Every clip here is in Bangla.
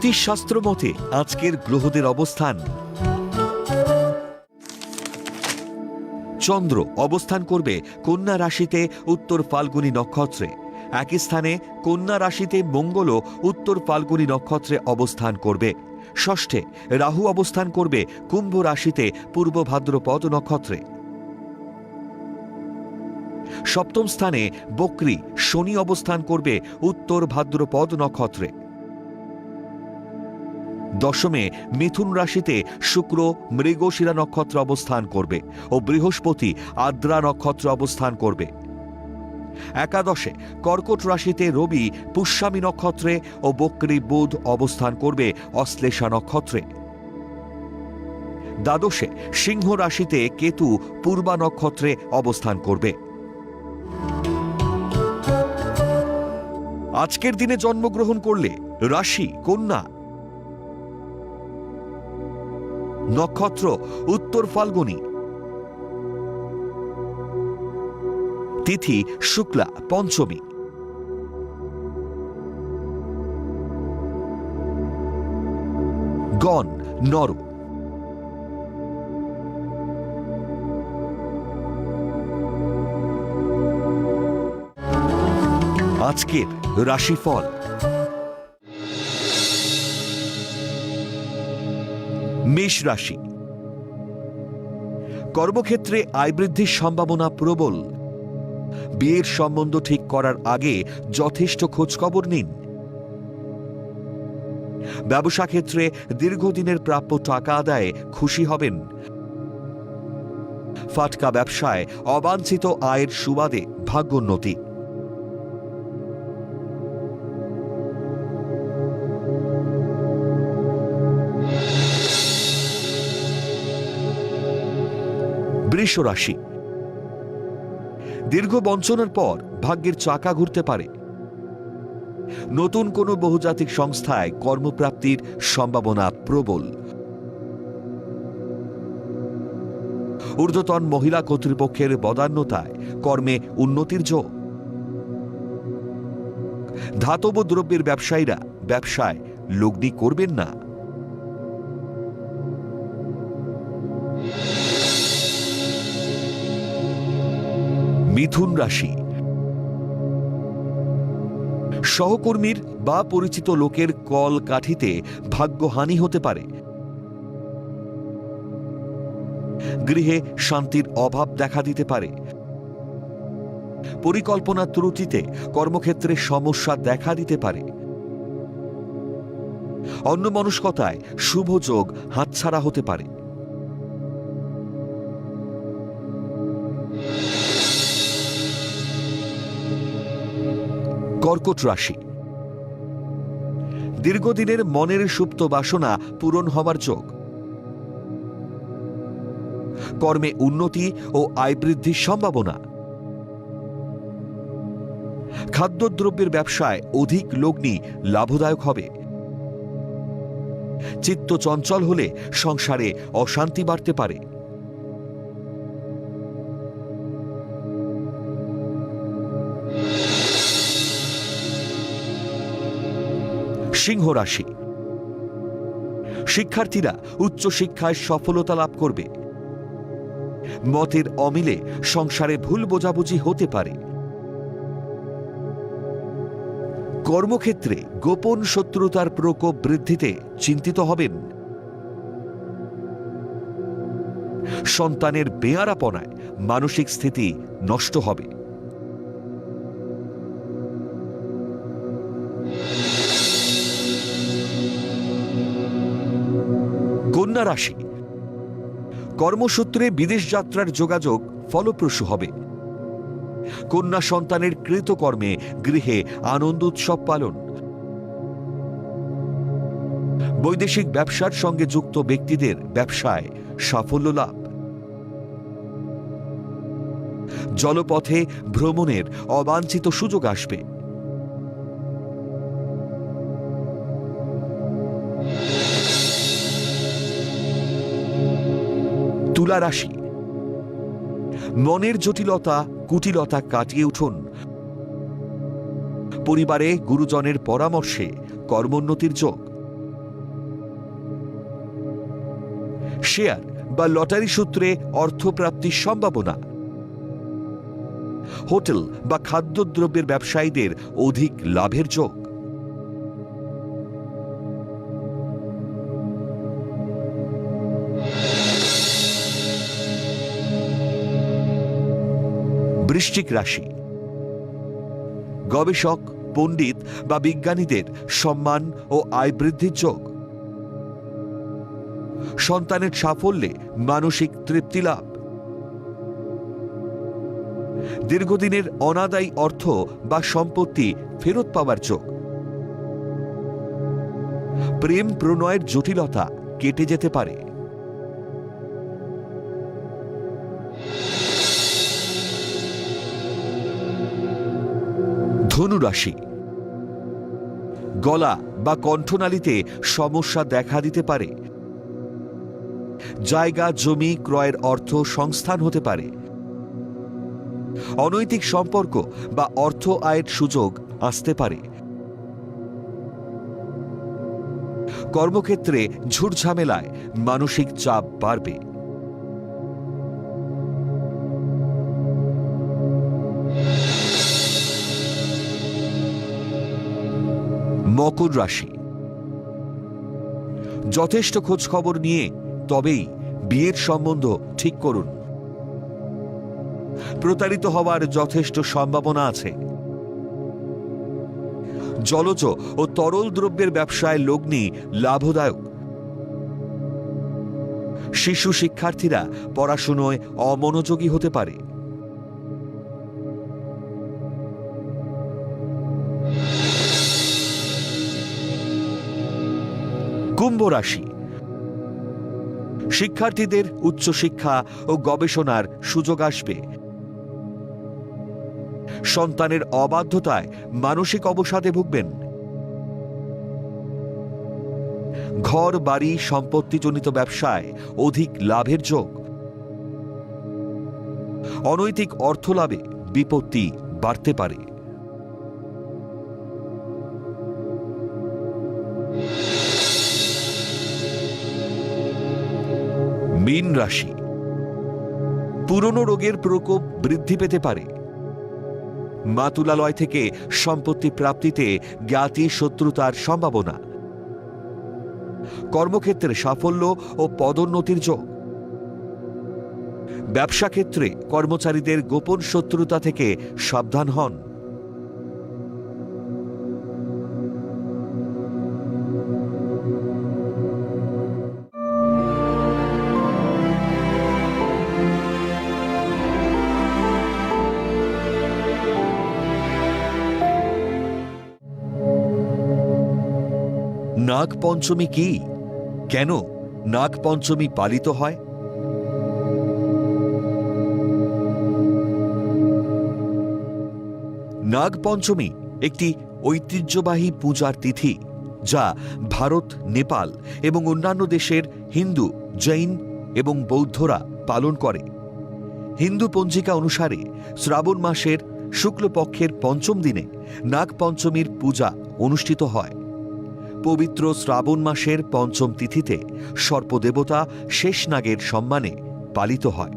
জ্যোতিষশাস্ত্র মতে আজকের গ্রহদের অবস্থান। চন্দ্র অবস্থান করবে কন্যা রাশিতে উত্তর ফাল্গুনী নক্ষত্রে। একই স্থানে কন্যা রাশিতে মঙ্গলও উত্তর ফাল্গুনী নক্ষত্রে অবস্থান করবে। ষষ্ঠে রাহু অবস্থান করবে কুম্ভ রাশিতে পূর্ব ভাদ্রপদ নক্ষত্রে। সপ্তম স্থানে বক্রী শনি অবস্থান করবে উত্তর ভাদ্রপদ নক্ষত্রে। দশমে মিথুন রাশিতে শুক্র মৃগশিরা নক্ষত্র অবস্থান করবে ও বৃহস্পতি আদ্রা নক্ষত্র অবস্থান করবে। একাদশে কর্কট রাশিতে রবি, পুষ্যামী নক্ষত্রে ও বক্রী বুধ অবস্থান করবে অশ্লেষা নক্ষত্রে। দ্বাদশে সিংহ রাশিতে কেতু, পূর্বা নক্ষত্রে অবস্থান করবে। আজকের দিনে জন্মগ্রহণ করলে রাশি, কন্যা নক্ষত্র উত্তর ফাল্গুনী। তিথি শুক্লা পঞ্চমী। গণ নর। আজকের রাশিফল। মেষ রাশি। কর্মক্ষেত্রে আয় বৃদ্ধির সম্ভাবনা প্রবল। বিয়ের সম্বন্ধ ঠিক করার আগে যথেষ্ট খোঁজখবর নিন। ব্যবসা ক্ষেত্রে দীর্ঘদিনের প্রাপ্য টাকা আদায়ে খুশি হবেন। ফাটকা ব্যবসায় অবাঞ্ছিত আয়ের সুবাদে ভাগ্যোন্নতি। বৃষ রাশি দীর্ঘ বঞ্চনার পর ভাগ্যের চাকা ঘুরতে পারে। নতুন কোনো বহুজাতিক সংস্থায় কর্মপ্রাপ্তির সম্ভাবনা প্রবল। ঊর্ধ্বতন মহিলা কর্তৃপক্ষের বদান্যতায় কর্মে উন্নতির যোগ ধাতব দ্রব্যের ব্যবসায়ীরা ব্যবসায় লগ্নি করবেন না। মিথুন রাশি। সহকর্মীর বা পরিচিত লোকের কল কাঠিতে ভাগ্যহানি হতে পারে। গৃহে শান্তির অভাব দেখা দিতে পারে। পরিকল্পনা ত্রুটিতে কর্মক্ষেত্রে সমস্যা দেখা দিতে পারে। অন্যমনস্কতায় শুভ যোগ হাতছাড়া হতে পারে। কর্কট রাশি। দীর্ঘদিনের মনের সুপ্ত বাসনা পূরণ হবার যোগ। কর্মে উন্নতি ও আয় বৃদ্ধির সম্ভাবনা। খাদ্যদ্রব্যের ব্যবসায় অধিক লগ্নি লাভদায়ক হবে। চিত্ত চঞ্চল হলে সংসারে অশান্তি বাড়তে পারে। সিংহ রাশি। শিক্ষার্থীরা উচ্চশিক্ষায় সফলতা লাভ করবে। মতের অমিলে সংসারে ভুল বোঝাবুঝি হতে পারে। কর্মক্ষেত্রে গোপন শত্রুতার প্রকোপ বৃদ্ধিতে চিন্তিত হবেন। সন্তানের বেয়ারাপনায় মানসিক স্থিতি নষ্ট হবে। কন্যা রাশি। কর্মসূত্রে বিদেশ যাত্রার যোগাযোগ ফলপ্রসূ হবে। কন্যা সন্তানের কৃতকর্মে গৃহে আনন্দ উৎসব পালন। বৈদেশিক ব্যবসার সঙ্গে যুক্ত ব্যক্তিদের ব্যবসায় সাফল্য লাভ। জলপথে ভ্রমণের অবাঞ্ছিত সুযোগ আসবে। তুলা রাশি। মনের জটিলতা, কুটিলতা কাটিয়ে উঠুন। পরিবারে গুরুজনের পরামর্শে কর্মোন্নতির যোগ। শেয়ার বা লটারি সূত্রে অর্থপ্রাপ্তির সম্ভাবনা। হোটেল বা খাদ্যদ্রব্যের ব্যবসায়ীদের অধিক লাভের যোগ। বৃশ্চিক রাশি। গবেষক, পণ্ডিত বা বিজ্ঞানীদের সম্মান ও আয় বৃদ্ধির যোগ। সন্তানের সাফল্যে মানসিক তৃপ্তি লাভ। দীর্ঘদিনের অনাদায়ী অর্থ বা সম্পত্তি ফেরত পাওয়ার যোগ। প্রেম প্রণয়ের জটিলতা কেটে যেতে পারে। ধনুরাশি। গলা বা কণ্ঠনালীতে সমস্যা দেখা দিতে পারে। জায়গা, জমি, ক্রয়ের অর্থ সংস্থান হতে পারে। অনৈতিক সম্পর্ক বা অর্থ আয়ের সুযোগ আসতে পারে। কর্মক্ষেত্রে ঝুটঝামেলায় মানসিক চাপ বাড়বে। মকর রাশি। যথেষ্ট খোঁজ খবর নিয়ে তবেই বিয়ের সম্বন্ধ ঠিক করুন। প্রতারিত হওয়ার যথেষ্ট সম্ভাবনা আছে। জলজ ও তরল দ্রব্যের ব্যবসায় লগ্নি লাভদায়ক। শিশু শিক্ষার্থীরা পড়াশুনোয় অমনোযোগী হতে পারে। কুম্ভ রাশি। শিক্ষার্থীদের উচ্চশিক্ষা ও গবেষণার সুযোগ আসবে। সন্তানের অবাধ্যতায় মানসিক অবসাদে ভুগবেন। ঘর, বাড়ি, সম্পত্তিজনিত ব্যবসায় অধিক লাভের যোগ। অনৈতিক অর্থ লাভে বিপত্তি বাড়তে পারে। মীন রাশি। পুরনো রোগের প্রকোপ বৃদ্ধি পেতে পারে। মাতুলালয় থেকে সম্পত্তি প্রাপ্তিতে জ্ঞাতি শত্রুতার সম্ভাবনা। কর্মক্ষেত্রে সাফল্য ও পদোন্নতির যোগ। ব্যবসা ক্ষেত্রে কর্মচারীদের গোপন শত্রুতা থেকে সাবধান হন। নাগ পঞ্চমী কি? কেন নাগ পঞ্চমী পালিত হয়? নাগ পঞ্চমী একটি ঐতিহ্যবাহী পূজার তিথি, যা ভারত, নেপাল এবং অন্যান্য দেশের হিন্দু, জৈন এবং বৌদ্ধরা পালন করে। হিন্দু পঞ্জিকা অনুসারে শ্রাবণ মাসের শুক্লপক্ষের পঞ্চম দিনে নাগ পঞ্চমীর পূজা অনুষ্ঠিত হয়। পবিত্র শ্রাবণ মাসের পঞ্চম তিথিতে সর্পদেবতা শেষনাগের সম্মানে পালিত হয়।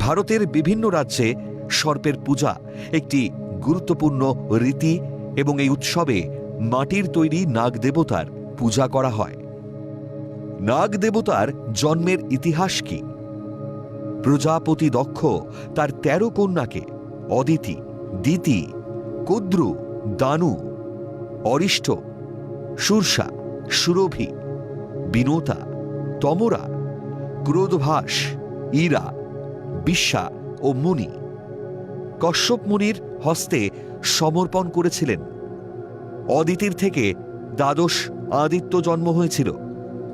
ভারতের বিভিন্ন রাজ্যে সর্পের পূজা একটি গুরুত্বপূর্ণ রীতি এবং এই উৎসবে মাটির তৈরি নাগ দেবতার পূজা করা হয়। নাগ দেবতার জন্মের ইতিহাস কি? প্রজাপতি দক্ষ তার তেরো কন্যাকে অদিতি, দিতি, কুদ্রু, দানু, অরিষ্ট সুরসা, সুরভি, বিনোতা, তমরা, ক্রোধভাস, ইরা বিশ্বা ও মুনি। কশ্যপ মুনির হস্তে সমর্পণ করেছিলেন। অদিতির থেকে দ্বাদশ আদিত্য জন্ম হয়েছিল,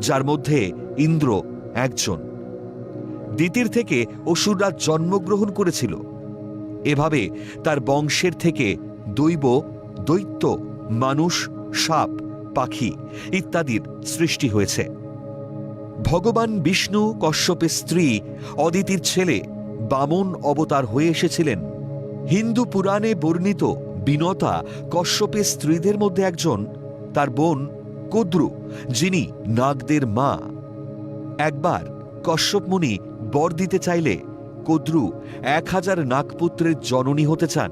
যার মধ্যে ইন্দ্র একজন। দ্বিতীর থেকে অসুররা জন্মগ্রহণ করেছিল। এভাবে তার বংশের থেকে দৈব, দৈত্য, মানুষ, সাপ পাখি ইত্যাদির সৃষ্টি হয়েছে। ভগবান বিষ্ণু কশ্যপের স্ত্রী অদিতির ছেলে বামন অবতার হয়ে এসেছিলেন। হিন্দু পুরাণে বর্ণিত বিনতা কশ্যপের স্ত্রীদের মধ্যে একজন, তার বোন কুদ্রু, যিনি নাগদের মা। একবার কশ্যপ মুনি বর দিতে চাইলে কদ্রু এক হাজার নাগপুত্রের জননী হতে চান।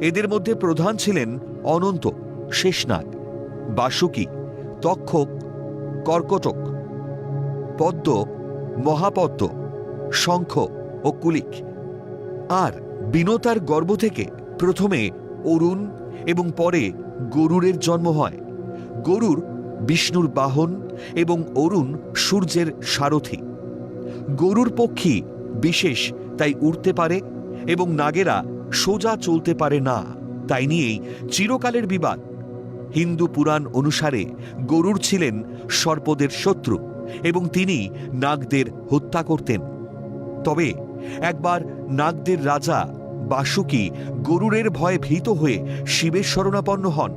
এদের মধ্যে প্রধান ছিলেন অনন্ত শেষনাগ। বাসুকি তক্ষক কর্কটক, পদ্ম, মহাপদ্ম, শঙ্খ ও কুলিক। আর বিনতার গর্ভ থেকে প্রথমে অরুণ এবং পরে গরুরের জন্ম হয়। গরুর বিষ্ণুর বাহন এবং অরুণ সূর্যের সারথি। গরুর পক্ষী বিশেষ তাই উড়তে পারে এবং নাগেরা সোজা চলতে পারে না। তাই নিয়েই চিরকালের বিবাদ। হিন্দু পুরাণ অনুসারে গরুর ছিলেন সর্পদের শত্রু এবং তিনি নাগদের হত্যা করতেন। তবে একবার নাগদের রাজা বাসুকি গরুরের ভয়ে ভীত হয়ে শিবের শরণাপন্ন হন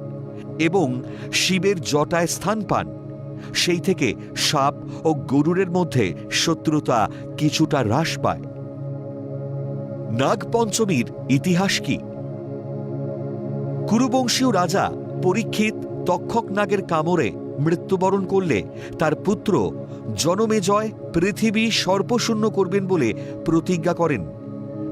এবং শিবের জটায় স্থান পান। সেই থেকে সাপ ও গরুরের মধ্যে শত্রুতা কিছুটা হ্রাস পায়। নাগপঞ্চমীর ইতিহাস কি? কুরুবংশীয় রাজা পরীক্ষিত তক্ষক নাগের কামড়ে মৃত্যুবরণ করলে তার পুত্র জনমেজয় পৃথিবী সর্পশূন্য করবেন বলে প্রতিজ্ঞা করেন।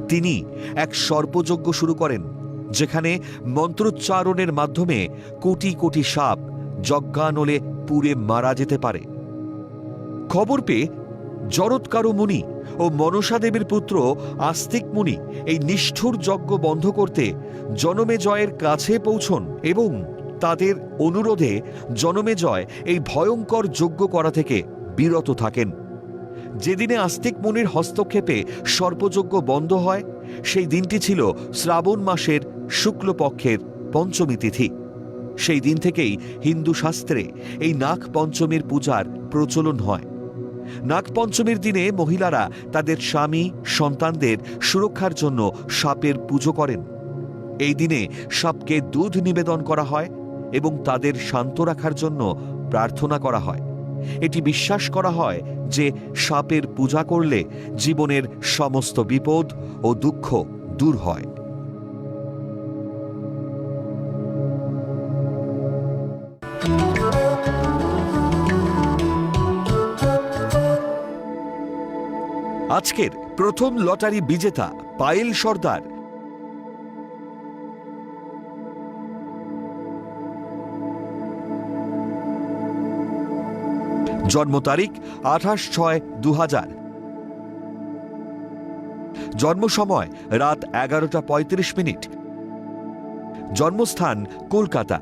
তিনি এক সর্পযজ্ঞ শুরু করেন, যেখানে মন্ত্রোচ্চারণের মাধ্যমে কোটি কোটি সাপ যজ্ঞানলে পুড়ে মারা যেতে পারে। খবর পেয়ে জরৎকারু মুনি ও মনসা দেবীর পুত্র আস্তিক মুনি এই নিষ্ঠুর যজ্ঞ বন্ধ করতে জনমেজয়ের কাছে পৌঁছন এবং তাদের অনুরোধে জনমেজয় এই ভয়ঙ্কর যজ্ঞ করা থেকে বিরত থাকেন। যেদিনে আস্তিক মুনির হস্তক্ষেপে সর্পযজ্ঞ বন্ধ হয়, সেই দিনটি ছিল শ্রাবণ মাসের শুক্লপক্ষের পঞ্চমী তিথি। সেই দিন থেকেই হিন্দু শাস্ত্রে এই নাগ পঞ্চমীর পূজার প্রচলন হয়। নাগপঞ্চমীর দিনে মহিলারা তাদের স্বামী, সন্তানদের সুরক্ষার জন্য সাপের পুজো করেন। এই দিনে সাপকে দুধ নিবেদন করা হয় এবং তাদের শান্ত রাখার জন্য প্রার্থনা করা হয়। এটি বিশ্বাস করা হয় যে সাপের পূজা করলে জীবনের সমস্ত বিপদ ও দুঃখ দূর হয়। আজকের প্রথম লটারি বিজেতা পায়েল সর্দার। জন্ম তারিখ আঠাশ ছয় দু জন্ম সময় রাত এগারোটা পঁয়ত্রিশ মিনিট। জন্মস্থান কলকাতা।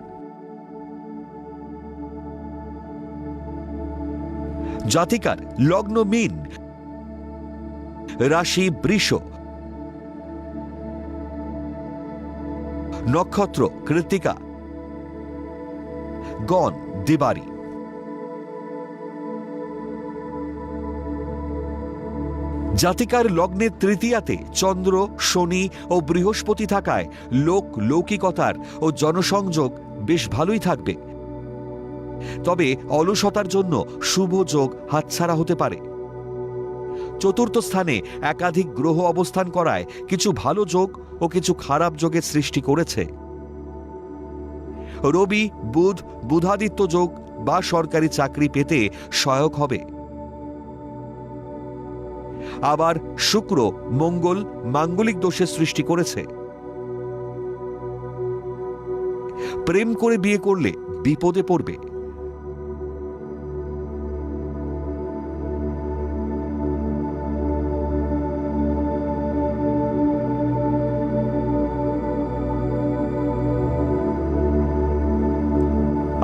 জাতিকার লগ্ন মিন রাশি বৃষ। নক্ষত্র কৃত্তিকা। গণ দিবারী। জাতিকার লগ্নের তৃতীয়াতে চন্দ্র, শনি ও বৃহস্পতি থাকায় লোক লৌকিকতার ও জনসংযোগ বেশ ভালোই থাকবে। তবে অলসতার জন্য শুভ যোগ হাতছাড়া হতে পারে। চতুর্থ স্থানে একাধিক গ্রহ অবস্থান করায় কিছু ভালো যোগ ও কিছু খারাপ যোগের সৃষ্টি করেছে। রবি, বুধ, বুধাদিত্য যোগ বা সরকারি চাকরি পেতে সহায়ক হবে। আবার শুক্র, মঙ্গল মাঙ্গলিক দোষের সৃষ্টি করেছে। প্রেম করে বিয়ে করলে বিপদে পড়বে।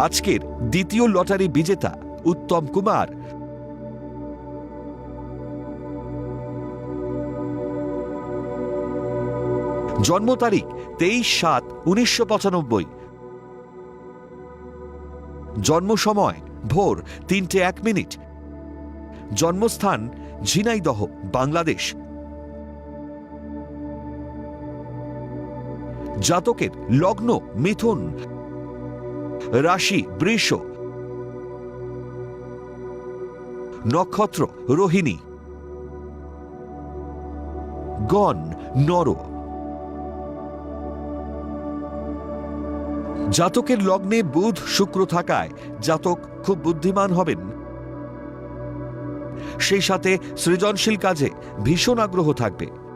আজকের দ্বিতীয় লটারি বিজেতা উত্তম কুমার। জন্ম তারিখ তেইশ সাত উনিশশো পঁচানব্বই। জন্ম সময় ভোর তিনটে এক মিনিট। জন্মস্থান ঝিনাইদহ, বাংলাদেশ। জাতকের লগ্ন মিথুন। রাশি, বৃষ, নক্ষত্র, রোহিণী, গণ, নর। জাতকের লগ্নে বুধ, শুক্র থাকায় জাতক খুব বুদ্ধিমান হবেন। সেই সাথে সৃজনশীল কাজে ভীষণ আগ্রহ থাকবে।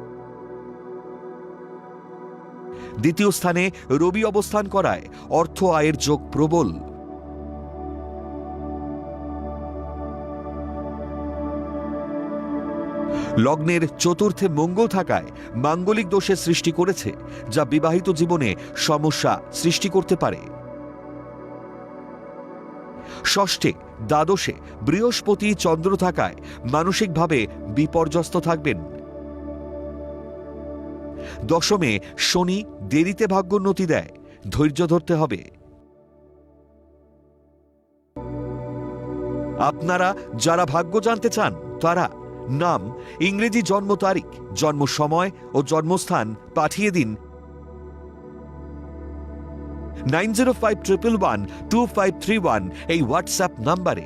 দ্বিতীয় স্থানে রবি অবস্থান করায় অর্থ আয়ের যোগ প্রবল। লগ্নের চতুর্থে মঙ্গল থাকায় মাঙ্গলিক দোষের সৃষ্টি করেছে, যা বিবাহিত জীবনে সমস্যা সৃষ্টি করতে পারে। ষষ্ঠে, দ্বাদশে বৃহস্পতি চন্দ্র থাকায় মানসিকভাবে বিপর্যস্ত থাকবেন। দশমে শনি দেরিতে ভাগ্যোন্নতি দেয়, ধৈর্য ধরতে হবে। আপনারা যারা ভাগ্য জানতে চান, তারা নাম, ইংরেজি জন্ম তারিখ, জন্ম সময় ও জন্মস্থান পাঠিয়ে দিন nine zero five triple one two five three one এই হোয়াটসঅ্যাপ নাম্বারে।